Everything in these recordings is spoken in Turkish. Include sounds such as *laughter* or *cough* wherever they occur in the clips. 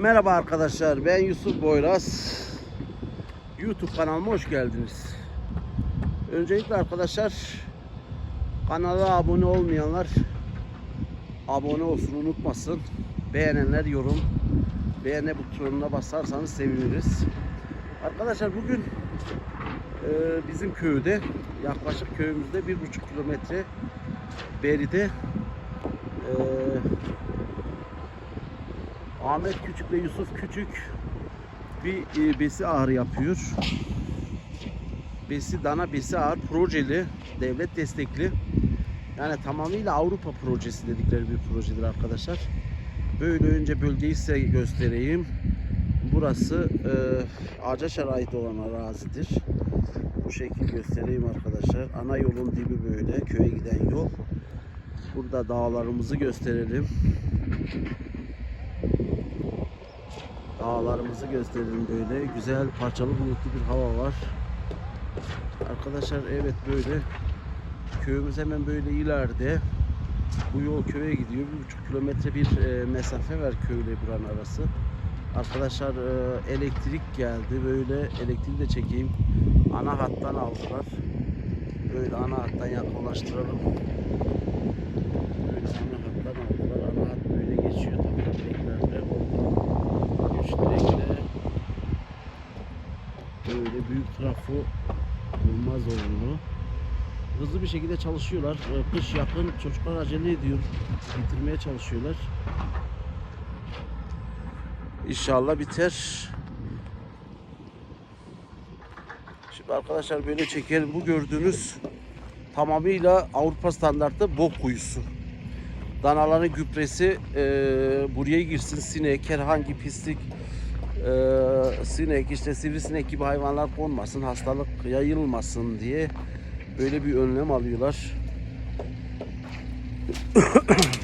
Merhaba arkadaşlar ben Yusuf Boyraz. YouTube kanalıma hoş geldiniz. Öncelikle arkadaşlar Kanala abone olmayanlar Abone olsun unutmasın. Beğenenler yorum Beğene butonuna basarsanız seviniriz. Arkadaşlar bugün e, Bizim köyde Yaklaşık köyümüzde bir buçuk kilometre Beride e, Ahmet Küçük ve Yusuf Küçük bir e, besi ağrı yapıyor. Besi dana besi ağır projeli, devlet destekli. Yani tamamıyla Avrupa projesi dedikleri bir projedir arkadaşlar. Böyle önce bölgeyi size göstereyim. Burası e, Ağacaşar'a ait olan arazidir. Bu şekil göstereyim arkadaşlar. Ana yolun dibi böyle köye giden yol. Burada dağlarımızı gösterelim. Dağlarımızı gösterelim böyle. Güzel parçalı bulutlu bir hava var. Arkadaşlar evet böyle. Köyümüz hemen böyle ileride. Bu yol köye gidiyor. Bir buçuk kilometre bir e, mesafe var köyle buranın arası. Arkadaşlar e, elektrik geldi. Böyle elektriği de çekeyim. Ana hattan aldılar. Böyle ana hattan yakınlaştıralım. Böyle ana hattan aldılar. Ana hat böyle geçiyor. Tabii direklerle oradan. Güç direkle. Böyle büyük trafo olmaz zorunlu. Hızlı bir şekilde çalışıyorlar. Ee, Kış yakın çocuklar acele ediyor. Bitirmeye çalışıyorlar. İnşallah biter. Şimdi arkadaşlar böyle çekelim. Bu gördüğünüz tamamıyla Avrupa standartı bok kuyusu. Danaların gübresi e, buraya girsin sinek, herhangi pislik, e, sinek, işte sivrisinek gibi hayvanlar konmasın, hastalık yayılmasın diye böyle bir önlem alıyorlar. *coughs*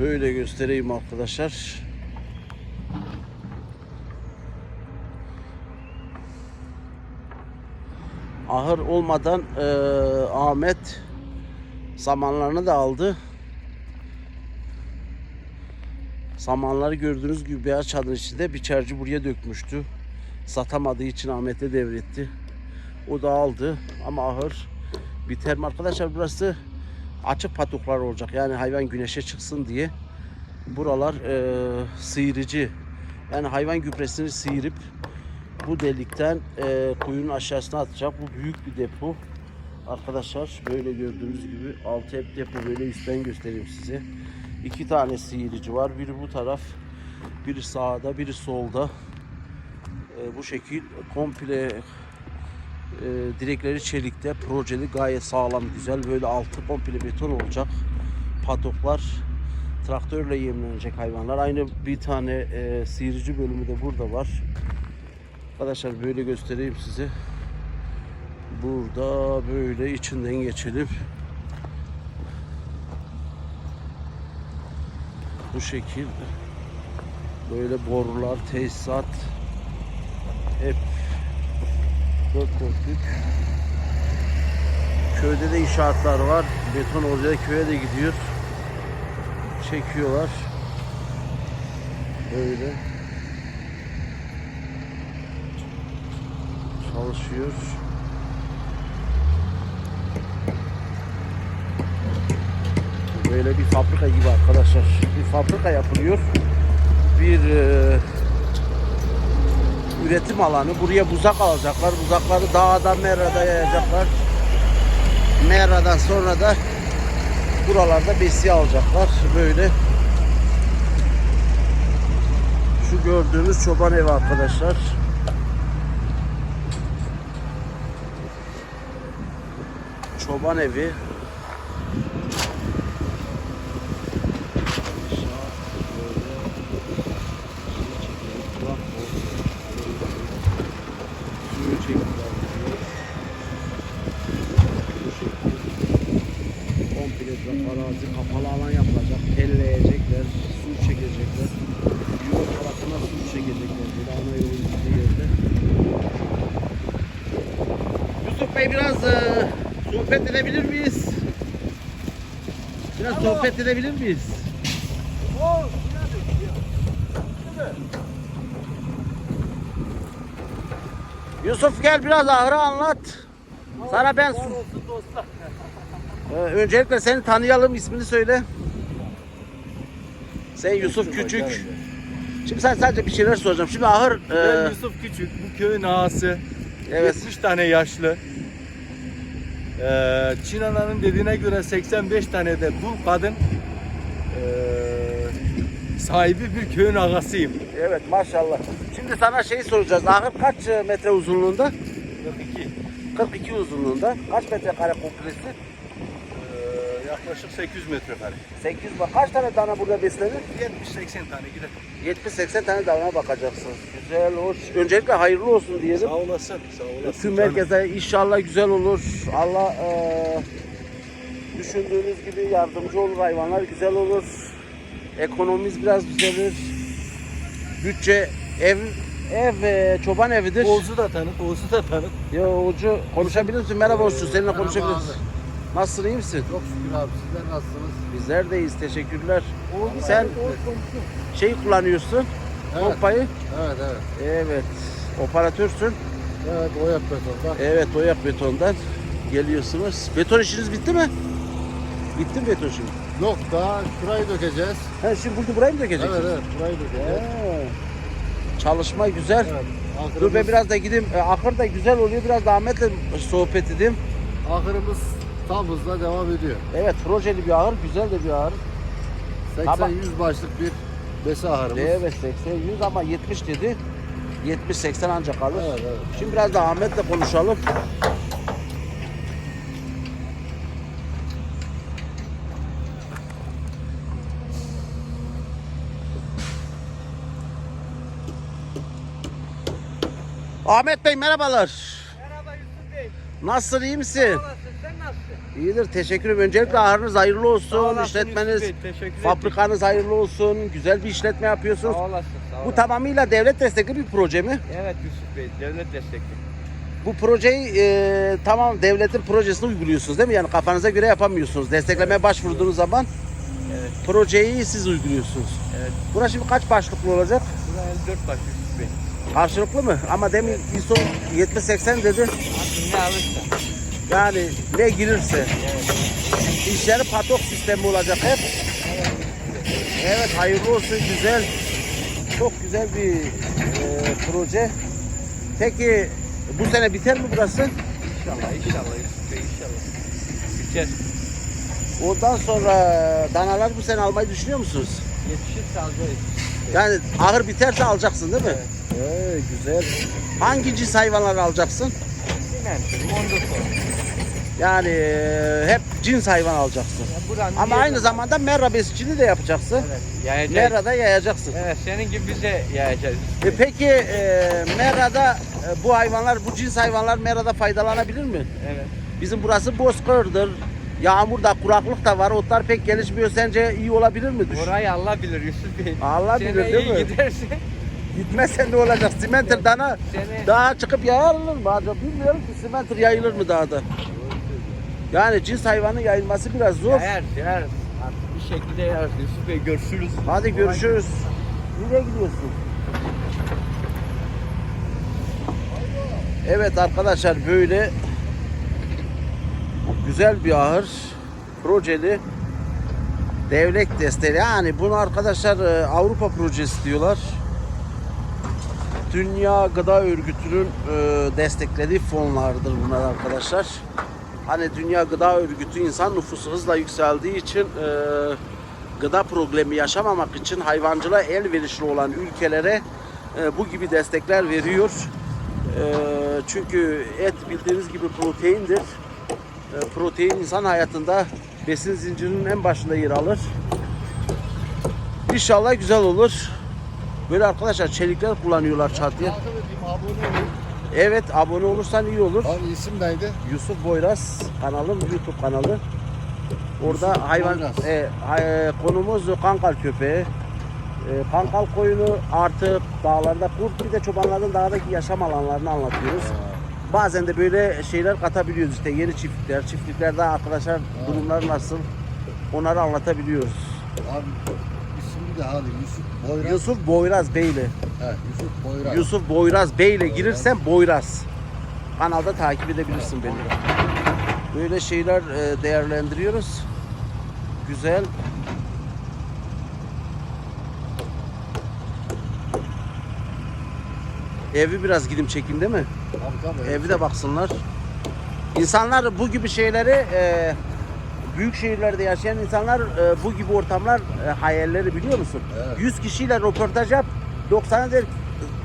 Böyle göstereyim arkadaşlar. Ahır olmadan e, Ahmet samanlarını da aldı. Samanları gördüğünüz gibi beyaz çadırın içinde biçerci buraya dökmüştü. Satamadığı için Ahmet'e devretti. O da aldı ama ahır biter mi arkadaşlar burası açık patuklar olacak. Yani hayvan güneşe çıksın diye. Buralar e, sıyırıcı. Yani hayvan gübresini sıyırıp bu delikten e, kuyunun aşağısına atacak. Bu büyük bir depo. Arkadaşlar böyle gördüğünüz gibi altı hep depo böyle üstten göstereyim size. İki tane sıyırıcı var. Biri bu taraf, biri sağda, biri solda. E, bu şekil komple e, direkleri çelikte, projeli gayet sağlam, güzel. Böyle altı komple beton olacak. Patoklar traktörle yemlenecek hayvanlar. Aynı bir tane e, sıyırıcı bölümü de burada var. Arkadaşlar böyle göstereyim size. Burada böyle içinden geçelim. Bu şekil böyle borular, tesisat hep dört dörtlük. Köyde de inşaatlar var. Beton oraya köye de gidiyor. Çekiyorlar. Böyle. çalışıyor. Böyle bir fabrika gibi arkadaşlar. Bir fabrika yapılıyor. Bir e, üretim alanı. Buraya buzak alacaklar. Buzakları dağda, merada yayacaklar. Meradan sonra da buralarda besi alacaklar. Böyle. Şu gördüğünüz çoban evi arkadaşlar. çoban evi. Suyu çekiyorlar. Bu şekilde. Komple arazi kapalı alan yapılacak. Telleyecekler, su çekecekler. Yol tarafına su çekecekler. Böyle ana yolun gittiği yerde. Yusuf Bey biraz e, sohbet edebilir miyiz? Biraz sohbet edebilir miyiz? Yusuf gel biraz ahırı anlat. Sana ben Ee, öncelikle seni tanıyalım, ismini söyle. Sen Yusuf Küçük. Şimdi sen sadece bir şeyler soracağım. Şimdi ahır Ben e, Yusuf Küçük, bu köyün ağası. Evet. 70 tane yaşlı. Ee, Çin ananın dediğine göre 85 tane de dul kadın. Ee, sahibi bir köyün ağasıyım. evet maşallah. Şimdi sana şeyi soracağız. Ahır kaç metre uzunluğunda? 42. 42 uzunluğunda. Kaç metrekare komplesi? Yaklaşık 800 metrekare. 800 bak. Kaç tane dana burada beslenir? 70-80 tane gider. 70-80 tane dana bakacaksınız. Güzel, hoş. Öncelikle hayırlı olsun diyelim. Sağ olasın, sağ olasın. Tüm canım. herkese inşallah güzel olur. Allah eee, düşündüğünüz gibi yardımcı olur. Hayvanlar güzel olur. Ekonomimiz biraz düzelir. Bütçe ev ev çoban evidir. Oğuz'u da tanıt, Oğuz'u da tanıt. Ya Oğuzcu konuşabilir misin? Merhaba Oğuzcu seninle konuşabiliriz. Nasılsın iyi misin? Çok şükür abi sizler nasılsınız? Bizler de iyiyiz. Teşekkürler. Sen şeyi kullanıyorsun. Evet. Pompayı. Evet evet. Evet. Operatörsün. Evet o yap betonda. Evet Oyak Beton'dan geliyorsunuz. Beton işiniz bitti mi? Bitti mi beton şimdi? Yok daha şurayı dökeceğiz. Ha şimdi burada burayı mı dökeceksiniz? Evet evet burayı dökeceğiz. He. Çalışma güzel. Evet. Dur ben biraz da gideyim. E, ahır da güzel oluyor. Biraz da Ahmet'le sohbet edeyim. ahırımız tam hızla devam ediyor. Evet projeli bir ahır. Güzel de bir ahır. 80-100 başlık bir besi ahırımız. Evet 80 100 ama 70 dedi. 70-80 ancak kalır. Evet evet. Şimdi biraz da Ahmet'le konuşalım. Ahmet Bey merhabalar. Merhaba Yusuf Bey. Nasılsın iyi misin? Sağ olasın. Sen nasılsın? İyidir teşekkür ederim. Öncelikle ahırınız hayırlı olsun. olasın işletmeniz, fabrikanız hayırlı olsun. Güzel bir işletme yapıyorsunuz. Sağ olasın. Sağ Bu olasın. tamamıyla devlet destekli bir proje mi? Evet Yusuf Bey. Devlet destekli. Bu projeyi e, tamam devletin projesini uyguluyorsunuz değil mi? Yani kafanıza göre yapamıyorsunuz. Desteklemeye başvurduğunuz zaman Evet. projeyi siz uyguluyorsunuz. Evet. Burası şimdi kaç başlıklı olacak? Buraya 54 baş Yusuf Bey. Karşılıklı mı? Ama demin ISO 70-80 dedi. Artık ne alırsa. Yani ne girirse. İşleri patok sistemi olacak hep. Evet hayırlı olsun güzel. Çok güzel bir e, proje. Peki bu sene biter mi burası? İnşallah inşallah inşallah. Biter. Ondan sonra danalar bu sene almayı düşünüyor musunuz? Yetişirse alacağız. Yani ahır biterse alacaksın değil mi? Evet. Ee, güzel. Hangi cins hayvanları alacaksın? Simentim. Ondan sonra. Yani e, hep cins hayvan alacaksın. Ya buranın Ama bir- aynı zamanda merra besiciliği de yapacaksın. Evet. Yayacağız. Merra'da yayacaksın. Evet senin gibi bize yayacağız. E peki e, Mera'da e, bu hayvanlar, bu cins hayvanlar Mera'da faydalanabilir mi? Evet. Bizim burası bozkırdır. Yağmur da, kuraklık da var. Otlar pek gelişmiyor. Sence iyi olabilir mi? Düş- Orayı Allah bilir Yusuf Bey. Allah bilir, değil iyi mi? giderse. Gitmezsen ne olacak? Simenter dana Sene daha çıkıp yayılır mı acaba? Bilmiyorum ki simenter yayılır mı dağda? Yani cins hayvanın yayılması biraz zor. Yayar, yayar. Artık bir şekilde yayar. Yusuf Bey görüşürüz. Hadi görüşürüz. Nereye gidiyorsun? Evet arkadaşlar böyle güzel bir ahır. Projeli. Devlet desteği. Yani bunu arkadaşlar e, Avrupa projesi diyorlar. Dünya Gıda Örgütü'nün e, desteklediği fonlardır bunlar arkadaşlar. Hani Dünya Gıda Örgütü insan nüfusu hızla yükseldiği için e, gıda problemi yaşamamak için hayvancılığa elverişli olan ülkelere e, bu gibi destekler veriyor. E, çünkü et bildiğiniz gibi proteindir. E, protein insan hayatında besin zincirinin en başında yer alır. İnşallah güzel olur. Böyle arkadaşlar çelikler kullanıyorlar çatıya. Evet abone olursan iyi olur. Abi isim neydi? Yusuf Boyraz kanalım YouTube kanalı. Orada Yusuf hayvan Boyraz. e, hay- konumuz kankal köpeği. E, kankal koyunu artı dağlarda kurt bir de çobanların dağdaki yaşam alanlarını anlatıyoruz. Bazen de böyle şeyler katabiliyoruz işte yeni çiftlikler, çiftliklerde arkadaşlar durumlar nasıl? onları anlatabiliyoruz. Abi de hadi Yusuf Boyraz. Yusuf Boyraz Beyli. He, Yusuf Boyraz. Yusuf Boyraz Bey'le girirsen Boyraz. Kanalda takip edebilirsin beni. Böyle şeyler e, değerlendiriyoruz. Güzel. Evi biraz gidim çekin değil mi? Tabii tabii. Evi de baksınlar. İnsanlar bu gibi şeyleri e, büyük şehirlerde yaşayan insanlar e, bu gibi ortamlar e, hayalleri biliyor musun? Evet. 100 kişiyle röportaj yap. 90'ı der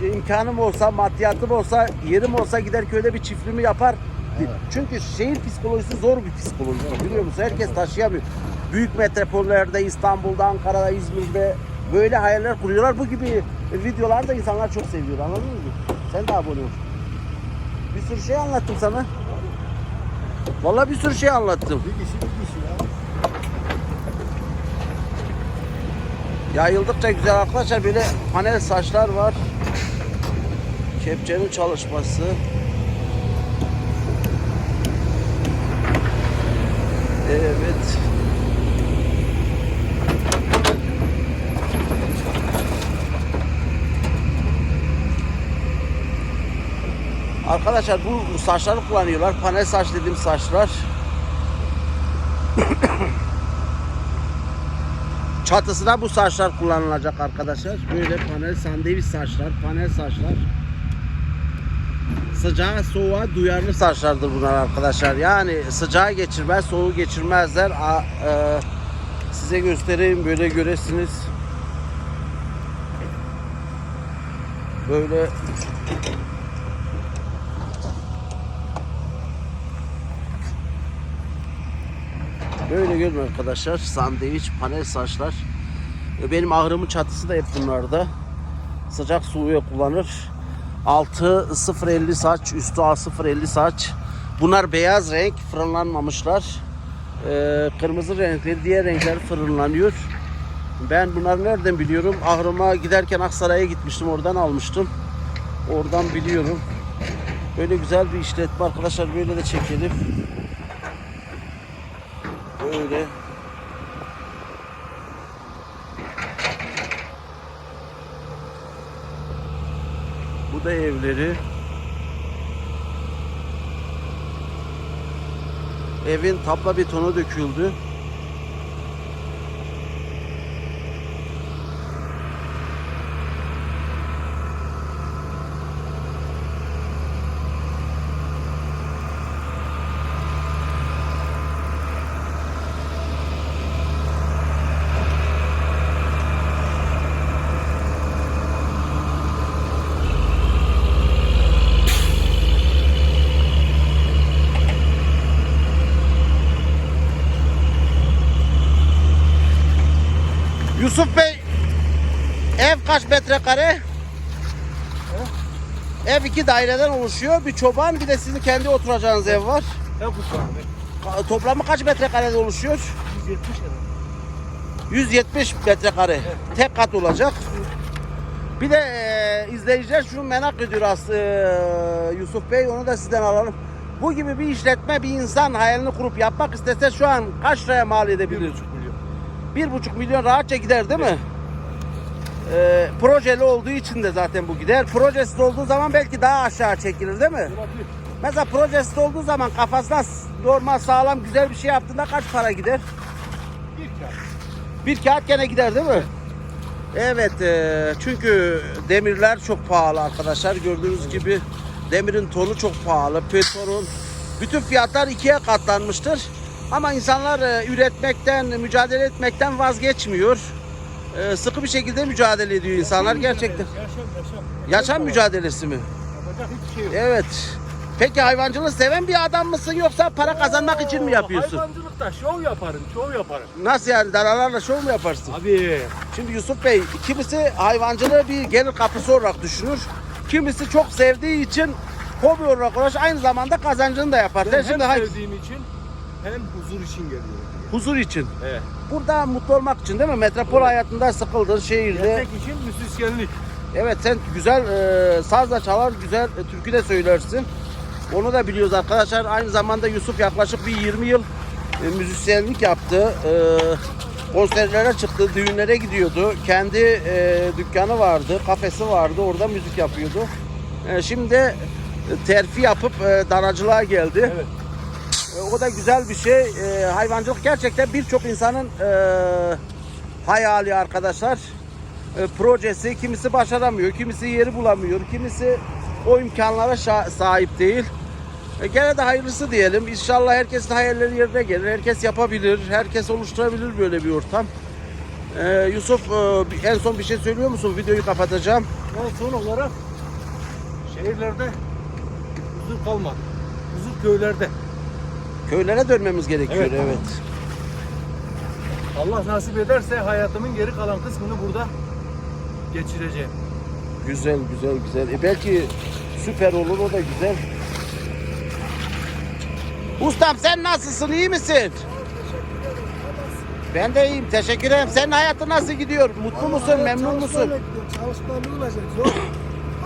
"E, imkanım olsa, maddiyatım olsa, yerim olsa gider köyde bir çiftliğimi yapar. Evet. Çünkü şehir psikolojisi zor bir psikoloji biliyor musun? Herkes taşıyamıyor. Büyük metropollerde, İstanbul'da, Ankara'da, İzmir'de böyle hayaller kuruyorlar. Bu gibi videolar da insanlar çok seviyor anladın mı? Sen de abone ol. Bir sürü şey anlattım sana. Vallahi bir sürü şey anlattım. Bir kişi bir kişi ya. Yayıldıkça güzel arkadaşlar böyle panel saçlar var. Kepçenin çalışması. Evet. Arkadaşlar bu saçları kullanıyorlar. Panel saç dediğim saçlar. Çatısına bu saçlar kullanılacak arkadaşlar. Böyle panel sandviç saçlar, panel saçlar. Sıcağa soğuğa duyarlı saçlardır bunlar arkadaşlar. Yani sıcağı geçirmez, soğuğu geçirmezler. A- e, size göstereyim böyle göresiniz. Böyle Böyle görün arkadaşlar. Sandviç, panel saçlar. E, Benim ahırımın çatısı da hep bunlarda. Sıcak suyu kullanır. Altı 0.50 saç, üstü A0.50 saç. Bunlar beyaz renk, fırınlanmamışlar. Ee, kırmızı renkleri, diğer renkler fırınlanıyor. Ben bunları nereden biliyorum? Ahırıma giderken Aksaray'a gitmiştim, oradan almıştım. Oradan biliyorum. Böyle güzel bir işletme arkadaşlar, böyle de çekelim. Böyle. Bu da evleri. Evin tapla betonu döküldü. Yusuf Bey, ev kaç metrekare? Ev iki daireden oluşuyor. Bir çoban, bir de sizin kendi oturacağınız ev var. Ne bu Toplamı kaç metrekarede oluşuyor? 170 lira. 170 metrekare. Tek kat olacak. Bir de e, izleyiciler şunu merak ediyor aslında e, Yusuf Bey onu da sizden alalım. Bu gibi bir işletme bir insan hayalini kurup yapmak istese şu an kaç liraya mal edebilir? 1,5 milyon. Bir buçuk milyon rahatça gider değil mi? Ee, projeli olduğu için de zaten bu gider. Projesiz olduğu zaman belki daha aşağı çekilir değil mi? Mesela projesiz olduğu zaman kafasına normal sağlam güzel bir şey yaptığında kaç para gider? Bir kağıt. Bir kağıt gene gider değil mi? Evet e, çünkü demirler çok pahalı arkadaşlar. Gördüğünüz gibi demirin tonu çok pahalı. Petrolün bütün fiyatlar ikiye katlanmıştır. Ama insanlar e, üretmekten, mücadele etmekten vazgeçmiyor. E, sıkı bir şekilde mücadele ediyor insanlar gerçekten. Yaşam yaşam. Yaşam mücadelesi mi? Yapacak hiçbir şey yok. Evet. Peki hayvancılığı seven bir adam mısın yoksa para kazanmak için mi yapıyorsun? Hayvancılıkta şov yaparım, şov yaparım. Nasıl yani danalarla şov mu yaparsın? Abi. Şimdi Yusuf Bey kimisi hayvancılığı bir gelir kapısı olarak düşünür. Kimisi çok sevdiği için hobi olarak uğraş aynı zamanda kazancını da yapar. Ben Sen hem şimdi sevdiğim için hem huzur için geliyorum. huzur için. Evet. Burada mutlu olmak için değil mi? Metropol hayatında sıkıldın şehirde. Yemek için müzisyenlik. Evet sen güzel e, saz da çalar, güzel e, türkü de söylersin. Onu da biliyoruz arkadaşlar. Aynı zamanda Yusuf yaklaşık bir 20 yıl e, müzisyenlik yaptı. E, konserlere çıktı, düğünlere gidiyordu. Kendi e, dükkanı vardı, kafesi vardı. Orada müzik yapıyordu. E, şimdi terfi yapıp e, daracılığa geldi. Evet. E, o da güzel bir şey. E, hayvancılık gerçekten birçok insanın e, hayali arkadaşlar. E, projesi kimisi başaramıyor, kimisi yeri bulamıyor, kimisi o imkanlara sahip değil. E, gene de hayırlısı diyelim. İnşallah herkesin hayalleri yerine gelir. Herkes yapabilir, herkes oluşturabilir böyle bir ortam. E, Yusuf e, en son bir şey söylüyor musun? Videoyu kapatacağım. Ve son olarak şehirlerde huzur kalmadı. Huzur köylerde. Köylere dönmemiz gerekiyor Evet. evet. Allah nasip ederse hayatımın geri kalan kısmını burada geçireceğim. Güzel güzel güzel. E belki süper olur o da güzel. Ustam sen nasılsın iyi misin? Ben de iyiyim teşekkür ederim. Senin hayatın nasıl gidiyor? Mutlu musun memnun musun? Çalışma olacak zor.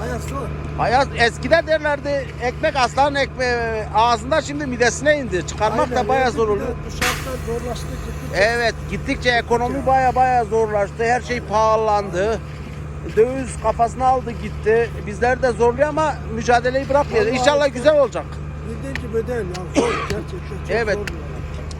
Hayat zor. Hayat eskiden derlerdi ekmek aslanın ekmeği ağzında şimdi midesine indi. Çıkarmak da Aynen, bayağı yani zor oluyor. Bu şartlar zorlaştı gittikçe. Evet gittikçe ekonomi baya baya zorlaştı. Her şey pahalandı. Döviz kafasına aldı gitti. Bizler de zorluyor ama mücadeleyi bırakmıyor. Vallahi İnşallah işte. güzel olacak. Bildiğin gibi değil ya. Zor gerçekten çok Evet, zor. yani.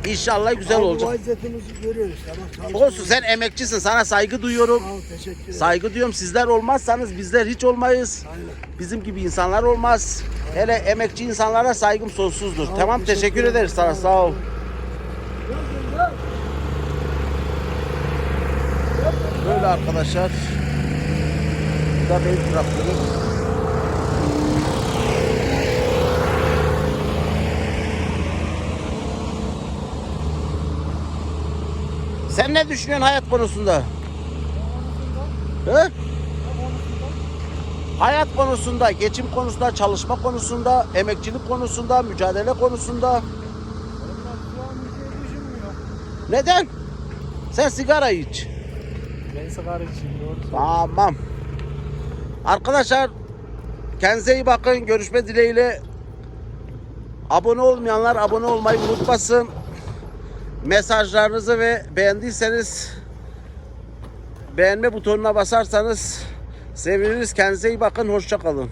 İnşallah güzel Ama olacak. Vaziyetimizi görüyoruz. çalışma Olsun sen emekçisin. Sana saygı duyuyorum. Sağ ol, teşekkür ederim. Saygı duyuyorum. Sizler olmazsanız bizler hiç olmayız. Aynen. Bizim gibi insanlar olmaz. Hele emekçi insanlara saygım sonsuzdur. Sağ ol, tamam teşekkür teşekkür ederiz sana. Sağ ol. Böyle arkadaşlar. Bu da benim traktörüm. Sen ne düşünüyorsun hayat konusunda? He? Hayat konusunda, geçim konusunda, çalışma konusunda, emekçilik konusunda, mücadele konusunda. Neden? Sen sigara iç. Ben sigara içiyorum. Tamam. Arkadaşlar kendinize iyi bakın. Görüşme dileğiyle. Abone olmayanlar abone olmayı unutmasın. Mesajlarınızı ve beğendiyseniz beğenme butonuna basarsanız seviniriz. Kendinize iyi bakın. Hoşça kalın.